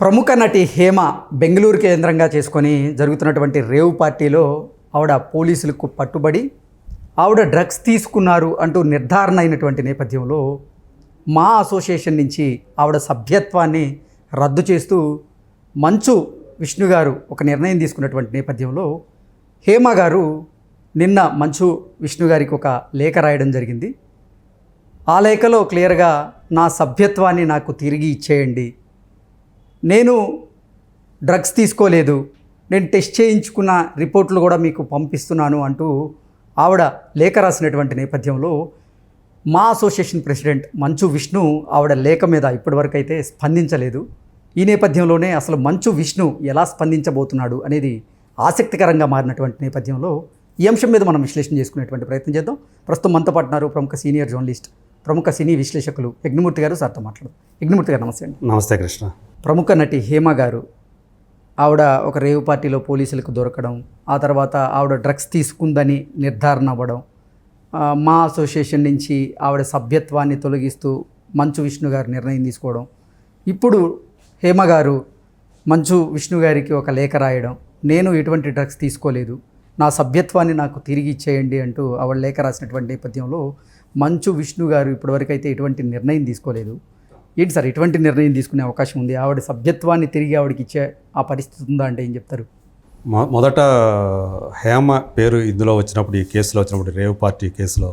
ప్రముఖ నటి హేమ బెంగళూరు కేంద్రంగా చేసుకొని జరుగుతున్నటువంటి రేవ్ పార్టీలో ఆవిడ పోలీసులకు పట్టుబడి ఆవిడ డ్రగ్స్ తీసుకున్నారు అంటూ నిర్ధారణ అయినటువంటి నేపథ్యంలో మా అసోసియేషన్ నుంచి ఆవిడ సభ్యత్వాన్ని రద్దు చేస్తూ మంచు విష్ణు గారు ఒక నిర్ణయం తీసుకున్నటువంటి నేపథ్యంలో హేమ గారు నిన్న మంచు విష్ణు గారికి ఒక లేఖ రాయడం జరిగింది. ఆ లేఖలో క్లియర్గా నా సభ్యత్వాన్ని నాకు తిరిగి ఇచ్చేయండి నేను డ్రగ్స్ తీసుకోలేదు నేను టెస్ట్ చేయించుకున్న రిపోర్ట్లు కూడా మీకు పంపిస్తున్నాను అంటూ ఆవిడ లేఖ రాసినటువంటి నేపథ్యంలో మా అసోసియేషన్ ప్రెసిడెంట్ మంచు విష్ణు ఆవిడ లేఖ మీద ఇప్పటివరకు అయితే స్పందించలేదు. ఈ నేపథ్యంలోనే అసలు మంచు విష్ణు ఎలా స్పందించబోతున్నాడు అనేది ఆసక్తికరంగా మారినటువంటి నేపథ్యంలో ఈ అంశం మీద మనం విశ్లేషణ చేసుకునేటువంటి ప్రయత్నం చేద్దాం. ప్రస్తుతం మనతో పాటున్నారు ప్రముఖ సీనియర్ జర్నలిస్ట్ ప్రముఖ సినీ విశ్లేషకులు యజ్ఞమూర్తి గారు సార్తో మాట్లాడు. యజ్ఞమూర్తి గారు నమస్తే అండి. నమస్తే కృష్ణ. ప్రముఖ నటి హేమ గారు ఆవిడ ఒక రేవు పార్టీలో పోలీసులకు దొరకడం ఆ తర్వాత ఆవిడ డ్రగ్స్ తీసుకుందని నిర్ధారణ అవ్వడం మా అసోసియేషన్ నుంచి ఆవిడ సభ్యత్వాన్ని తొలగిస్తూ మంచు విష్ణు గారు నిర్ణయం తీసుకోవడం ఇప్పుడు హేమ గారు మంచు విష్ణు గారికి ఒక లేఖ రాయడం నేను ఎటువంటి డ్రగ్స్ తీసుకోలేదు నా సభ్యత్వాన్ని నాకు తిరిగి ఇచ్చేయండి అంటూ ఆవిడ లేఖ రాసినటువంటి నేపథ్యంలో మంచు విష్ణు గారు ఇప్పటివరకు అయితే ఎటువంటి నిర్ణయం తీసుకోలేదు. ఏంటి సార్ ఎటువంటి నిర్ణయం తీసుకునే అవకాశం ఉంది? ఆవిడ సభ్యత్వాన్ని తిరిగి ఆవిడకి ఇచ్చే ఆ పరిస్థితి ఉందా అంటే ఏం చెప్తారు? మొ- మొదట హేమ పేరు ఇందులో వచ్చినప్పుడు ఈ కేసులో వచ్చినప్పుడు రేవ్ పార్టీ కేసులో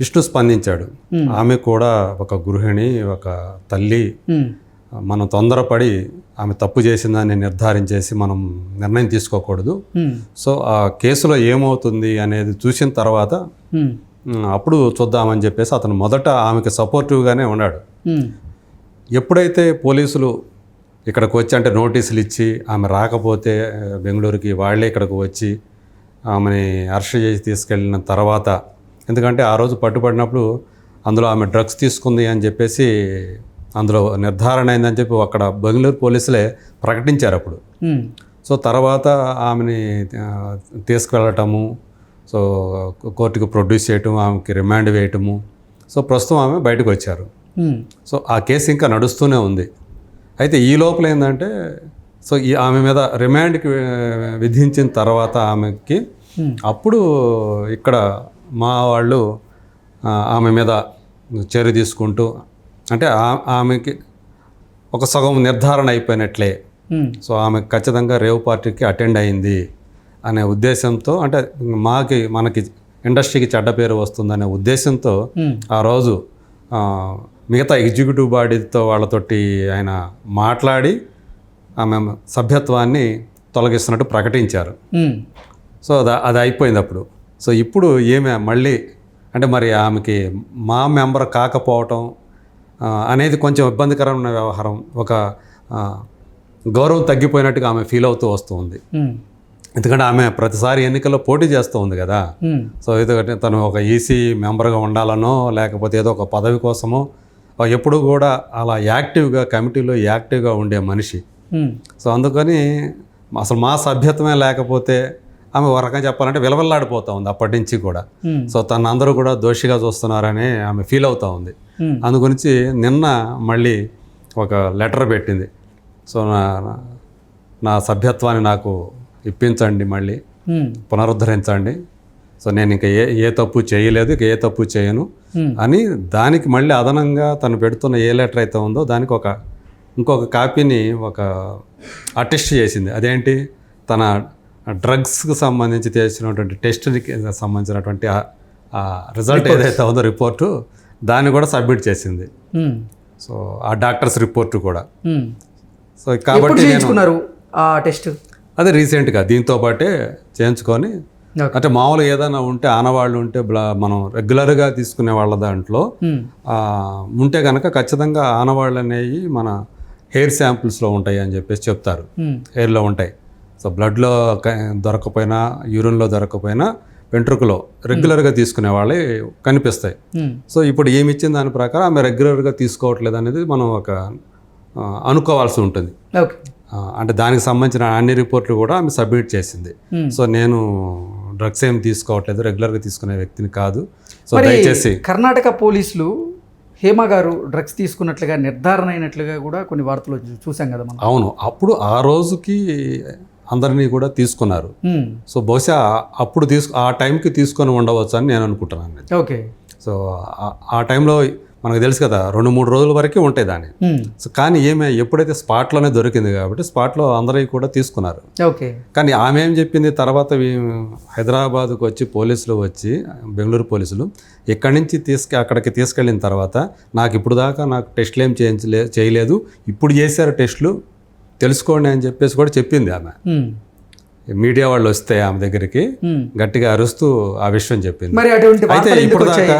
విష్ణు స్పందించాడు. ఆమె కూడా ఒక గృహిణి ఒక తల్లి. మనం తొందరపడి ఆమె తప్పు చేసిందని నిర్ధారించేసి మనం నిర్ణయం తీసుకోకూడదు. సో ఆ కేసులో ఏమవుతుంది అనేది చూసిన తర్వాత అప్పుడు చూద్దామని చెప్పేసి అతను మొదట ఆమెకి సపోర్టివ్గానే ఉన్నాడు. ఎప్పుడైతే పోలీసులు ఇక్కడికి వచ్చి అంటే నోటీసులు ఇచ్చి ఆమె రాకపోతే బెంగళూరుకి వాళ్ళే ఇక్కడికి వచ్చి ఆమెని అరెస్ట్ చేసి తీసుకెళ్ళిన తర్వాత ఎందుకంటే ఆ రోజు పట్టుబడినప్పుడు అందులో ఆమె డ్రగ్స్ తీసుకుంది అని చెప్పేసి అందులో నిర్ధారణ అయిందని చెప్పి అక్కడ బెంగళూరు పోలీసులే ప్రకటించారు అప్పుడు. సో తర్వాత ఆమెని తీసుకువెళ్ళటము సో కోర్టుకు ప్రొడ్యూస్ చేయటం ఆమెకి రిమాండ్ వేయటము. సో ప్రస్తుతం ఆమె బయటకు వచ్చారు. సో ఆ కేసు ఇంకా నడుస్తూనే ఉంది. అయితే ఈ లోపల ఏంటంటే సో ఈ ఆమె మీద రిమాండ్కి విధించిన తర్వాత ఆమెకి. అప్పుడు ఇక్కడ మా వాళ్ళు ఆమె మీద చర్య తీసుకుంటూ అంటే ఆమెకి ఒక సగం నిర్ధారణ అయిపోయినట్లే. సో ఆమె ఖచ్చితంగా రేవ్ పార్టీకి అటెండ్ అయింది. అనే ఉద్దేశంతో అంటే మాకి మనకి ఇండస్ట్రీకి చెడ్డ పేరు వస్తుందనే ఉద్దేశంతో ఆ రోజు మిగతా ఎగ్జిక్యూటివ్ బాడీతో వాళ్ళతోటి ఆయన మాట్లాడి ఆమె సభ్యత్వాన్ని తొలగిస్తున్నట్టు ప్రకటించారు. సో అది అది అయిపోయింది అప్పుడు. సో ఇప్పుడు ఏమే మళ్ళీ అంటే మరి ఆమెకి మా మెంబర్ కాకపోవటం అనేది కొంచెం ఇబ్బందికరమైన వ్యవహారం. ఒక గౌరవం తగ్గిపోయినట్టుగా ఆమె ఫీల్ అవుతూ వస్తూ ఉంది. ఉమ్, ఎందుకంటే ఆమె ప్రతిసారి ఎన్నికల్లో పోటీ చేస్తూ ఉంది కదా. సో ఎందుకంటే తను ఒక ఈసీ మెంబర్గా ఉండాలనో లేకపోతే ఏదో ఒక పదవి కోసమో ఎప్పుడు కూడా అలా యాక్టివ్గా కమిటీలో యాక్టివ్గా ఉండే మనిషి. సో అందుకని అసలు మా సభ్యత్వమే లేకపోతే ఆమె ఒక రకంగా చెప్పాలంటే విలవల్లాడిపోతూ ఉంది అప్పటి నుంచి కూడా. సో తను అందరూ కూడా దోషిగా చూస్తున్నారని ఆమె ఫీల్ అవుతూ ఉంది. అందుగురించి నిన్న మళ్ళీ ఒక లెటర్ పెట్టింది. సో నా నా సభ్యత్వాన్ని నాకు ఇప్పించండి మళ్ళీ. పునరుద్ధరించండి. సో నేను ఇంకా ఏ ఏ తప్పు చేయలేదు ఇక ఏ తప్పు చేయను. అని దానికి మళ్ళీ అదనంగా తను పెడుతున్న ఏ లెటర్ అయితే ఉందో దానికి ఒక ఇంకొక కాపీని ఒక అటెస్ట్ చేసింది. అదేంటి? తన డ్రగ్స్కి సంబంధించి చేసినటువంటి టెస్ట్కి సంబంధించినటువంటి రిజల్ట్ ఏదైతే ఉందో రిపోర్టు దాన్ని కూడా సబ్మిట్ చేసింది. సో ఆ డాక్టర్స్ రిపోర్ట్ కూడా. సో కాబట్టి ఆ టెస్ట్? అదే రీసెంట్గా దీంతో పాటే చేయించుకొని. అంటే మామూలుగా ఏదైనా ఉంటే ఆనవాళ్ళు ఉంటే బ్లా మనం రెగ్యులర్గా తీసుకునే వాళ్ళ దాంట్లో ఉంటే కనుక ఖచ్చితంగా ఆనవాళ్ళు అనేవి మన హెయిర్ శాంపిల్స్లో ఉంటాయి అని చెప్పేసి చెప్తారు. హెయిర్లో ఉంటాయి. సో బ్లడ్లో దొరకపోయినా యూరిన్లో దొరకపోయినా వెంట్రుకలో రెగ్యులర్గా తీసుకునే వాళ్ళే కనిపిస్తాయి. సో ఇప్పుడు ఏమి ఇచ్చిన దాని ప్రకారం ఆమె రెగ్యులర్గా తీసుకోవట్లేదు అనేది మనం ఒక అనుకోవాల్సి ఉంటుంది. ఓకే. అంటే దానికి సంబంధించిన అన్ని రిపోర్ట్లు కూడా ఆమె సబ్మిట్ చేసింది. Hmm. సో నేను డ్రగ్స్ ఏం తీసుకోవట్లేదు రెగ్యులర్గా తీసుకునే వ్యక్తిని కాదు. సో దయచేసి కర్ణాటక పోలీసులు హేమ గారు డ్రగ్స్ తీసుకున్నట్లుగా నిర్ధారణ అయినట్లుగా కూడా కొన్ని వార్తలు చూసాం కదా మనం. అవును అప్పుడు ఆ రోజుకి అందరినీ కూడా తీసుకున్నారు. ఉమ్, సో బహుశా అప్పుడు తీసుకు ఆ టైంకి తీసుకొని ఉండవచ్చు అని నేను అనుకుంటున్నాను. ఓకే. సో ఆ టైంలో మనకు తెలుసు కదా రెండు మూడు రోజుల వరకే ఉంటాయి దాన్ని. సో కానీ ఏమే ఎప్పుడైతే స్పాట్లోనే దొరికింది కాబట్టి స్పాట్లో అందరికీ కూడా తీసుకున్నారు. ఓకే. కానీ ఆమె ఏం చెప్పింది తర్వాత హైదరాబాద్కు వచ్చి పోలీసులు వచ్చి బెంగళూరు పోలీసులు ఇక్కడి నుంచి తీసుకు అక్కడికి తీసుకెళ్ళిన తర్వాత నాకు ఇప్పుడు దాకా నాకు టెస్టులు ఏం చేయించలే చేయలేదు. ఇప్పుడు చేశారు టెస్టులు తెలుసుకోండి అని చెప్పేసి కూడా చెప్పింది ఆమె. మీడియా వాళ్ళు వస్తే ఆమె దగ్గరికి. గట్టిగా అరుస్తూ ఆ విషయం చెప్పింది. మరి అటువంటి అయితే ఇప్పుడు దాకా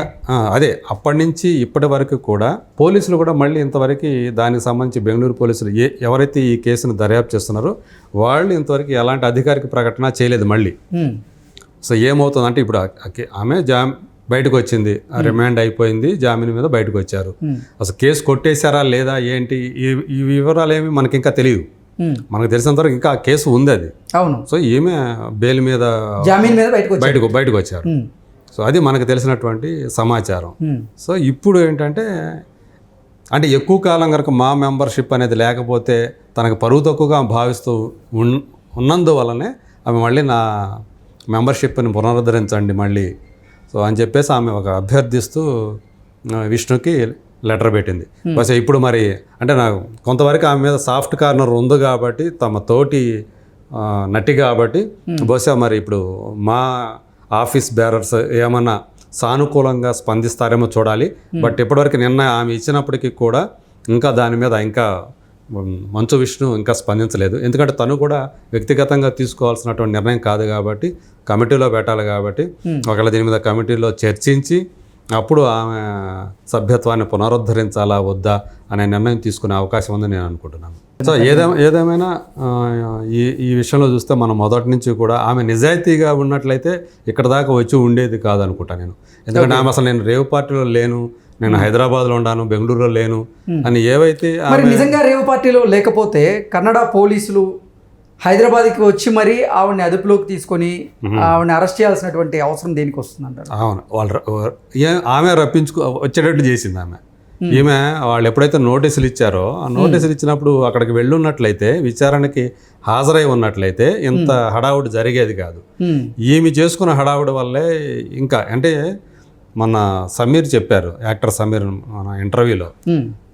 అదే అప్పటి నుంచి ఇప్పటి వరకు కూడా పోలీసులు కూడా మళ్ళీ ఇంతవరకు దానికి సంబంధించి బెంగళూరు పోలీసులు ఏ ఎవరైతే ఈ కేసును దర్యాప్తు చేస్తున్నారో వాళ్ళు ఇంతవరకు ఎలాంటి అధికారిక ప్రకటన చేయలేదు మళ్ళీ. సో ఏమవుతుందంటే ఇప్పుడు ఆ- ఆ కే- ఆమె జామ్ బయటకు వచ్చింది రిమాండ్ అయిపోయింది జామీన్ మీద బయటకు వచ్చారు. అసలు కేసు కొట్టేశారా లేదా ఏంటి? ఈ ఈ వివరాలు ఏమి మనకి ఇంకా తెలియదు మనకు తెలిసినంత వరకు ఇంకా కేసు ఉంది అది. అవును. సో ఈమె బెయిల్ మీద జామీన్ మీద బయటకు బయటకు బయటకు వచ్చారు. ఉమ్, సో అది మనకు తెలిసినటువంటి సమాచారం. ఉమ్, సో ఇప్పుడు ఏంటంటే అంటే ఎక్కువ కాలం కనుక మా మెంబర్షిప్ అనేది లేకపోతే తనకు పరువు తక్కువగా భావిస్తూ ఉన్ ఉన్నందువలనే ఆమె మళ్ళీ నా మెంబర్షిప్ని పునరుద్ధరించండి మళ్ళీ. సో అని చెప్పేసి ఆమె ఒక అభ్యర్థిస్తూ విష్ణుకి లెటర్ పెట్టింది. బస్ ఇప్పుడు మరి అంటే నాకు కొంతవరకు ఆమె మీద సాఫ్ట్ కార్నర్ ఉంది కాబట్టి తమ తోటి నటి కాబట్టి బహుశా మరి ఇప్పుడు మా ఆఫీస్ బేరర్స్ ఏమన్నా సానుకూలంగా స్పందిస్తారేమో చూడాలి. బట్ ఇప్పటివరకు నిన్న ఆమె ఇచ్చినప్పటికీ కూడా ఇంకా దాని మీద ఇంకా మంచు విష్ణు ఇంకా స్పందించలేదు. ఎందుకంటే తను కూడా వ్యక్తిగతంగా తీసుకోవాల్సినటువంటి నిర్ణయం కాదు కాబట్టి కమిటీలో పెట్టాలి కాబట్టి ఒకవేళ దీని మీద కమిటీలో చర్చించి అప్పుడు ఆమె సభ్యత్వాన్ని పునరుద్ధరించాలా వద్దా అనే నిర్ణయం తీసుకునే అవకాశం ఉందని నేను అనుకుంటున్నాను. సో ఏదేమ ఏదేమైనా ఆ, ఈ ఈ విషయంలో చూస్తే మనం మొదటి నుంచి కూడా ఆమె నిజాయితీగా ఉన్నట్లయితే ఇక్కడ దాకా వచ్చి ఉండేది కాదనుకుంటా నేను. ఎందుకంటే ఆమె అసలు నేను రేవ్ పార్టీలో లేను నేను హైదరాబాద్లో ఉన్నాను బెంగళూరులో లేను అని ఏవైతే నిజంగా రేవు పార్టీలో లేకపోతే కన్నడ పోలీసులు హైదరాబాద్కి వచ్చి మరి ఆవిడని అదుపులోకి తీసుకొని ఆవిడని అరెస్ట్ చేయాల్సినటువంటి అవసరం దేనికి వస్తుంది అంటారు? అవును వాళ్ళు ఆమె రప్పించుకో వచ్చేటట్టు చేసింది ఆమె. ఈమె వాళ్ళు ఎప్పుడైతే నోటీసులు ఇచ్చారో ఆ నోటీసులు ఇచ్చినప్పుడు అక్కడికి వెళ్ళున్నట్లయితే విచారణకి హాజరై ఉన్నట్లయితే ఇంత హడావుడి జరిగేది కాదు. ఈమె చేసుకున్న హడావుడి వల్లే ఇంకా అంటే మన సమీర్ చెప్పారు యాక్టర్ సమీర్ మన ఇంటర్వ్యూలో.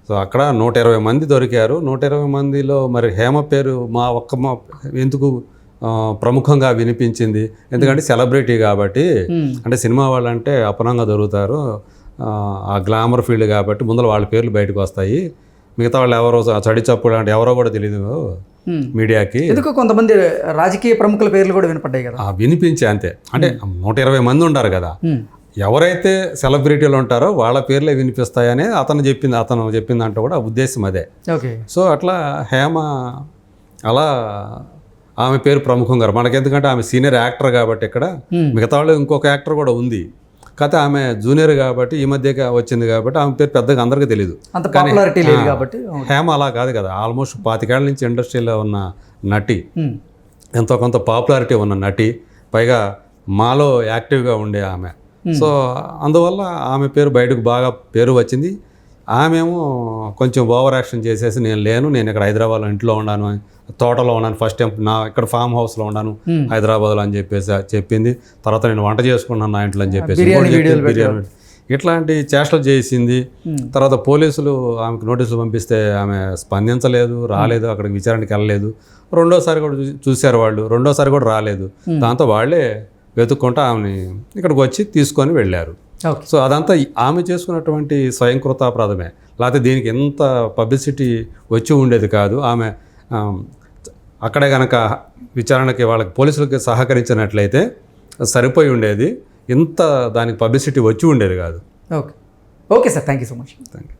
సో అక్కడ నూట ఇరవై మంది దొరికారు. నూట ఇరవై మందిలో మరి హేమ పేరు మా ఒక్క మా ఎందుకు ప్రముఖంగా వినిపించింది. ఎందుకంటే సెలబ్రిటీ కాబట్టి అంటే సినిమా వాళ్ళంటే అపనంగా దొరుకుతారు. ఆ, గ్లామర్ ఫీల్డ్ కాబట్టి ముందర వాళ్ళ పేర్లు బయటకు వస్తాయి. మిగతా వాళ్ళు ఎవరో చడి చప్పుడు అంటే ఎవరో కూడా తెలియదు. మీడియాకి. ఎందుకు కొంతమంది రాజకీయ ప్రముఖుల పేర్లు కూడా వినపడ్డాయి కదా. వినిపించే అంతే. అంటే నూట ఇరవై మంది ఉంటారు కదా. ఎవరైతే సెలబ్రిటీలు ఉంటారో వాళ్ళ పేర్లే వినిపిస్తాయని అతను చెప్పింది అతను చెప్పిందంటే కూడా ఉద్దేశం అదే. ఓకే. సో అట్లా హేమ అలా ఆమె పేరు ప్రముఖంగా మనకి ఎందుకంటే ఆమె సీనియర్ యాక్టర్ కాబట్టి ఇక్కడ. మిగతా వాళ్ళు ఇంకొక యాక్టర్ కూడా ఉంది. కాకపోతే ఆమె జూనియర్ కాబట్టి ఈ మధ్యగా వచ్చింది కాబట్టి ఆమె పేరు పెద్దగా అందరికీ తెలియదు కాబట్టి హేమ అలా కాదు కదా. ఆల్మోస్ట్ పాతికేళ్ళ నుంచి ఇండస్ట్రీలో ఉన్న నటి ఎంతో కొంత పాపులారిటీ ఉన్న నటి పైగా మాలో యాక్టివ్గా ఉండే ఆమె. సో అందువల్ల ఆమె పేరు బయటకు బాగా పేరు వచ్చింది. ఆమెమో కొంచెం ఓవర్ యాక్షన్ చేసేసి నేను లేను నేను ఇక్కడ హైదరాబాద్లో ఇంట్లో ఉన్నాను తోటలో ఉన్నాను ఫస్ట్ టైం నా ఇక్కడ ఫామ్ హౌస్లో ఉన్నాను Hmm. హైదరాబాద్లో అని చెప్పేసి చెప్పింది. తర్వాత నేను వంట చేసుకున్నాను నా ఇంట్లో అని చెప్పేసి. బిర్యానీ ఇట్లాంటి చేష్టలు చేసింది. Hmm. తర్వాత పోలీసులు ఆమెకు నోటీసులు పంపిస్తే ఆమె స్పందించలేదు రాలేదు అక్కడికి విచారణకి వెళ్ళలేదు. రెండోసారి కూడా చూశారు వాళ్ళు రెండోసారి కూడా రాలేదు. దాంతో వాళ్ళే వెతుక్కుంటూ ఆమెని ఇక్కడికి వచ్చి తీసుకొని వెళ్ళారు. సో అదంతా ఆమె చేసుకున్నటువంటి స్వయంకృతాపరాధమే. లేకపోతే దీనికి ఎంత పబ్లిసిటీ వచ్చి ఉండేది కాదు. ఆమె ఆమ్, అక్కడే కనుక విచారణకి వాళ్ళకి పోలీసులకి సహకరించినట్లయితే సరిపోయి ఉండేది. ఇంత దానికి పబ్లిసిటీ వచ్చి ఉండేది కాదు. Okay. Okay sir. Thank you so much. Thank you